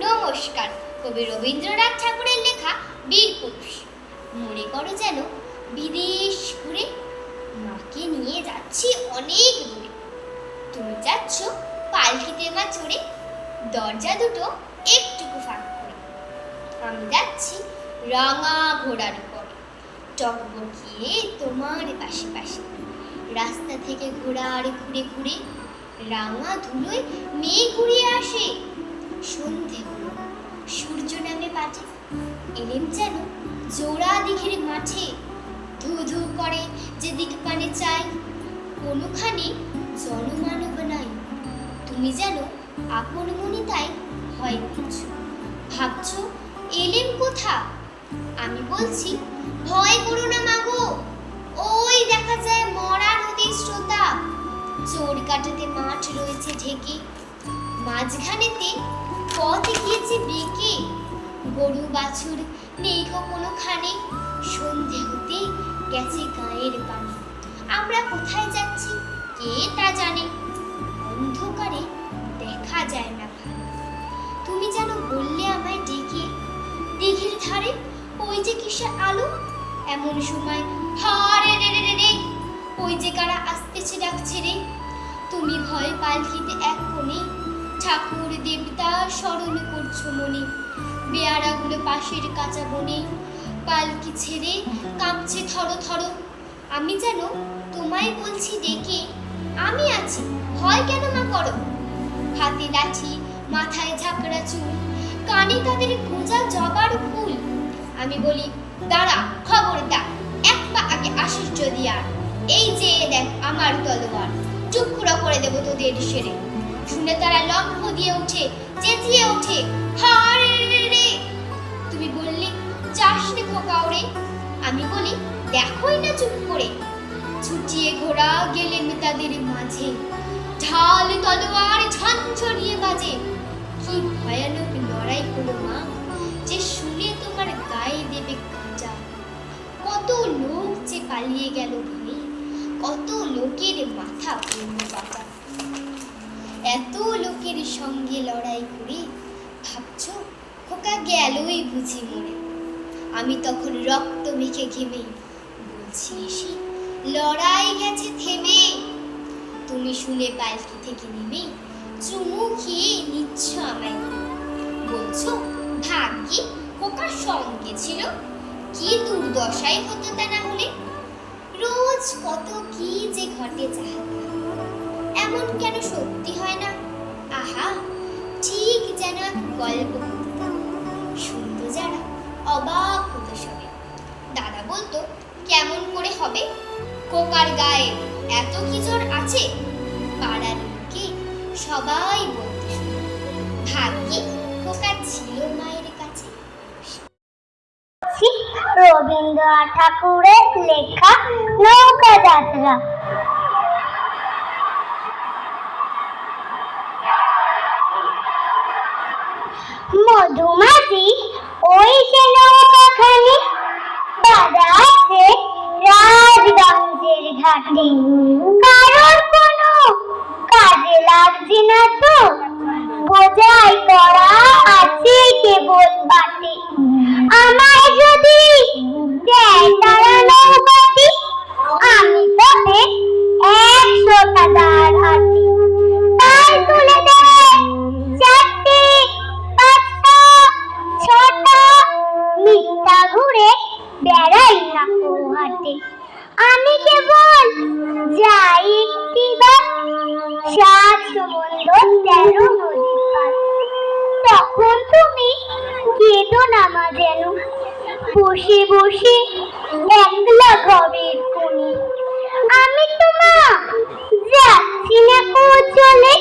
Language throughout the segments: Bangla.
নমস্কার। কবি রবীন্দ্রনাথ ঠাকুরের লেখা বীর পুরুষ। মনে করো যেন বিদেশ ঘুরে মাকে নিয়ে যাচ্ছি অনেক দূরে। তুমি যাচ্ছ পালকিতে মা চড়ে দরজা দুটো একটুকু ফাঁক করে। আমি যাচ্ছি রাঙা ঘোড়ার উপরে। টকবকিয়ে তোমার পাশে পাশে। রাস্তা থেকে ঘোড়ার ঘুরে ঘুরে রাঙা ধুলোয় মেয়ে ঘুরিয়ে আসে। সন্ধে হলো। সূর্য নামে পাঠে এলেম যেন জোড়া দিঘির মাঠে। ধু ধু করে যেদিক পানে চাই। কোনোখানে জনমানব নাই। তুমি যেন আপন মনে তাই হয় কিছু ভাবছ এলেম কোথা? আমি বলছি, ভয় করো না মাগো ওই দেখা যায় মরা নদীর শ্রোতা চোর কাটাতে মাঠ রয়েছে ঢেকে। মাঝখানেতে পথ গিয়েছে বেঁকে। গরু বাছুর নেই গো কোনোখানে। সন্ধে হতে গেছে গায়ের পানি। আমরা কোথায় যাচ্ছি কে তা জানে। অন্ধকারে দেখা যায় না তুমি যেন বললে আমায় ডেকে। দিঘির ধারে ওই যে কিসের আলো। এমন সময় হারে রে রে রে রে ওই যে কারা আসতেছে ডাকছে রে। তুমি ভয় পালকিতে এক কোণে। ঠাকুর দেবতা স্মরণ করছ মনে। বেয়ারাগুলো পাশের কাঁচা বনে, পালকি ছেড়ে কাঁপছে থরো থরো। আমি যেন তোমায় বলছি ডেকে, আমি আছি, হয় কেন মা করো? হাতে লাঠি, মাথায় ঝাঁকড়া চুল, কানে তাদের গোঁজা জবার ফুল। আমি বলি, দাঁড়া, খবরদার, এক পা আগে আসিস যদি আর। এই যে দেখ আমার তলোয়ার চুপকুড়া করে দেবো তোদের সেরে। শুনে তারা লম্ফ দিয়ে ওঠে চেঁচিয়ে ওঠে রে তুমি বললে, চাস রে খোকাওরে আমি বলি, দেখোই না চুপ করে। ছুটিয়ে ঘোড়া গেলে তাদের মাঝে। ঢাল তলোয়ার ঝনঝনিয়ে বাজে। কি ভয়ানক লড়াই হলো মা, যে শুনে তোমার গায়ে দেবে কাঁচা কত লোক যে পালিয়ে গেল ভয়ে কত লোকের মাথা পড়ল এত লোকের সঙ্গে লড়াই করে, ভাবছ? খোকা গেলই বুঝি মরে। আমি তখন রক্ত মেখে ঘেমে বলছি, এসে লড়াই গেছে থেমে। তুমি শুনে পালকি থেকে নেমে চুমু খেয়ে নিচ্ছ আমায়। বলছো, ভাগ্যে খোকার সঙ্গে ছিল। কি দুর্দশাই হতো তা না হলে? রোজ কত কি যে ঘটে যাহাতে। এমন কেন সত্যি হয় না? আহা, ঠিক যেন এক গল্প। শুনতো যারা, অবাক হতো সবে। দাদা বলতো, কেমন করে হবে? কোকার গায়ে এত কি জোর আছে? পাড়ার লোকে সবাই বলতে শুনে ভাগ্যে কোকা ছিল মায়ের কাছে। রবীন্দ্রনাথ ঠাকুরের লেখা নৌকা যাত্রা মধুমাছি ওই যে নৌকাখানি দাদা আছে রাজগঞ্জের ঘাটে। কারোর কোনো কাজে লাগছে না তো? কেঁদো না মা যেন বসে বসে একলা ঘরের কোণে আমি তো মা যাচ্ছি না চলে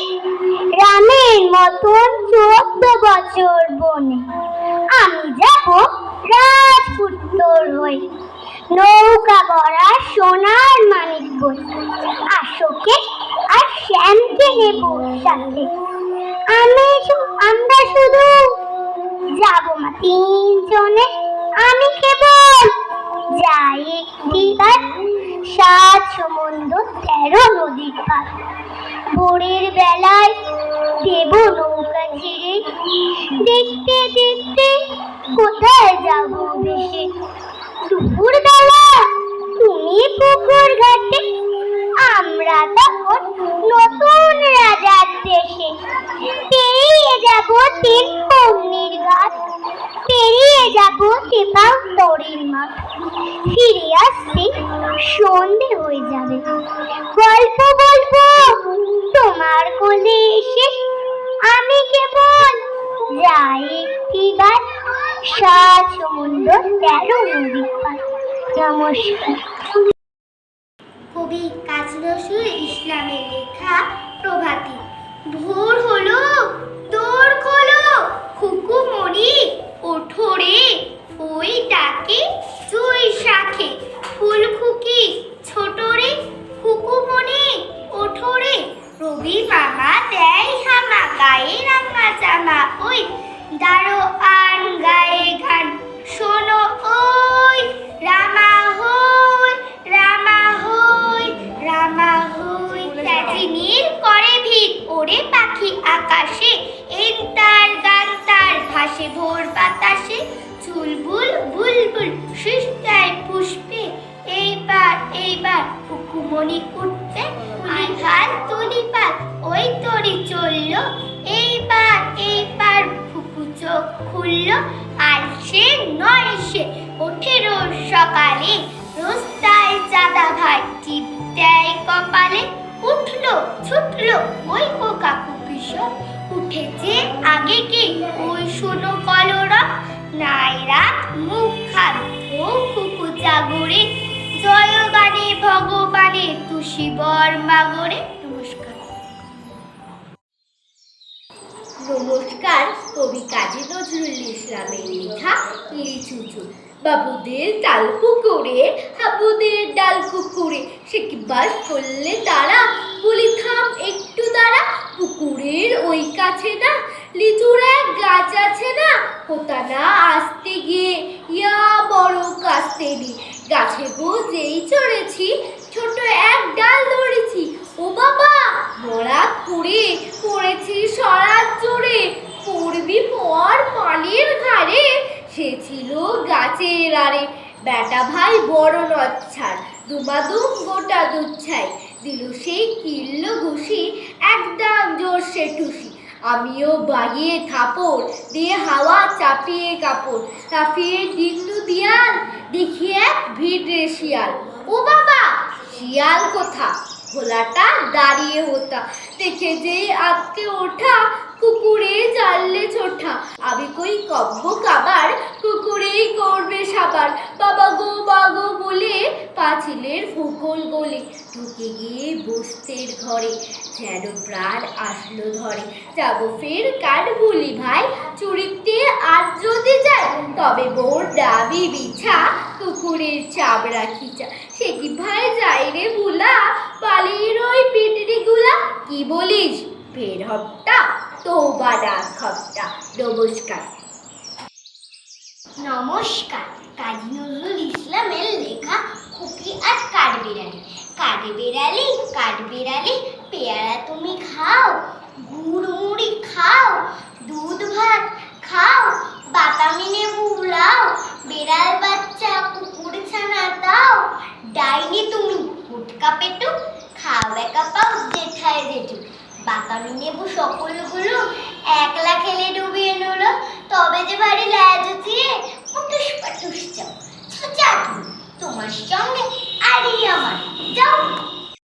রামের মতন চোদ্দ বছর বনে। আমি যাব রাজপুত্তর হই নৌকা ভরা সোনার মানিক বই। আশোকে আর শ্যামকে নেব সাথে আমি আমরা শুধু যাব মা তিনজনে, আমি কেবল। যাই একটি সাত সমুদ্র, তেরো নদীর পার ভোরের বেলায় দেব নৌকা ছেড়ে দেখতে দেখতে কোথায় যাব ভেসে দুপুর বেলা তুমি পুকুর ঘাটে, আমরা তখন ফিরে আসতে সন্ধে হয়ে যাবে। গল্প বলব তোমার কোলে এসে আমি কেবল যাই একটিবার। সাত সমুদ্র তেরো নদী নমস্কার। কবি ইসলামের লেখা প্রভাতী। ভোর হলো তোর খোলো, খুকু মরি ওঠো রে ওই ডাকে জুই শাখে। ফুল খুকি ছোট রে খুকু মনি ওঠো রে। রবি মামা দেয় হামা গায়ে রাঙা জামা। ওই দাঁড়ো আন গায়ে গান। শোনো ওই রামা হই রামা হই রামা হই। ত্যাজিনীর করে ভিড় ওরে পাখি আকাশে। এন তার গান তার ভাসে ভোর বাতাসে। চুলবুল বুলবুল সৃষ্টায় পুষ্পে এইবার এইবার কুকুমণি উঠবে আঘাত তুলি পাত ওই তরি চলল এইবার এইবার ফুকু চোখ খুললো আর সে নয় সে ওঠে রোজ সকালে রোজ তাই চাঁদা ভাই টিপ দেয় কপালে উঠল ছুটলো ওই পোকা কুকিশোর উঠেছে আগে কি? ওই শোনো কলরব নাই রাত মুখ খান ও কুকু জাগরে, জয় গানে, ভগবানে তুষি মাগরে। নমস্কার। নমস্কার, কবি কাজী নজরুল ইসলামের লেখা লিচু চুল। বাবুদের ডাল পুকুরে, হাবুদের ডাল কুকুরে সে কি বাস করলে তারা? বলি, থাম একটু দাঁড়া, পুকুরের ওই কাছে না লিচুর এক গাছ আছে না কোথা না আসতে গিয়ে ইয়া বড় কাস্তেরি গাছে গো যেই চড়েছি, ছোট এক ডাল ধরেছি। ও বাবা মরা করে পড়েছি সরাত জোরে। পড়বি পর মালির ঘাড়ে, সে ছিল গাছের আরে বেটা ভাই বড় নচ্ছার দুমাদুম গোটা দুচ্ছাই দিল সেই কিল্ল ঘুষি, একদম জোর সে টুসি। আমিও বাইয়ে থাপড় দিয়ে হাওয়া চাপিয়ে কাপড়। লাফিয়ে ডিন্ডু দিয়াল দেখি এক ভিড়ে শিয়াল। ও বাবা, শিয়াল কোথা? ভোলাটা দাঁড়িয়ে হতা। দেখে যেই আজকে ওঠা কুকুরে জানলে ছোঠা। আমি কই কব্ব কাবার, কুকুরেই করবে সাবার। বাবা গো বাগো বলে পাঁচিলের ফুকল গলে ঢুকে গিয়ে বস্তের ঘরে। যেন প্রাণ আসলো ধরে। যাব ফের কাঠ বলি ভাই। চুরিতে আর যদি যাই, তবে বোর ডাবি বিছা, কুকুরের চাবড়া খিচা। সে কি ভাই যাই রে বুলা বালির ওই পিটরি গুলা কি বলিস? ফের হপ্তা। তো বাডা খপ্তা নমস্কার। নমস্কার। কাজী নজরুল ইসলামের লেখা খুকি আর কাঠবিড়ালি কাঠবিড়ালি কাঠবিড়ালি পেয়ারা তুমি খাও, গুড় মুড়ি খাও, দুধ ভাত খাও বাতামি লেবু লাও বেড়াল বাচ্চা, কুকুর ছানা দাও ডাইনি তুমি ফুটকা পেটু খাও একা পাও জেঠায় বাতামি নেবু সকলগুলো একলা খেলে ডুবিয়ে নিল। তবে যে ভারী ল্যাজ দিয়ে পুটুস পাটুস যাও। তোমার সঙ্গে আরই আমার। যাও।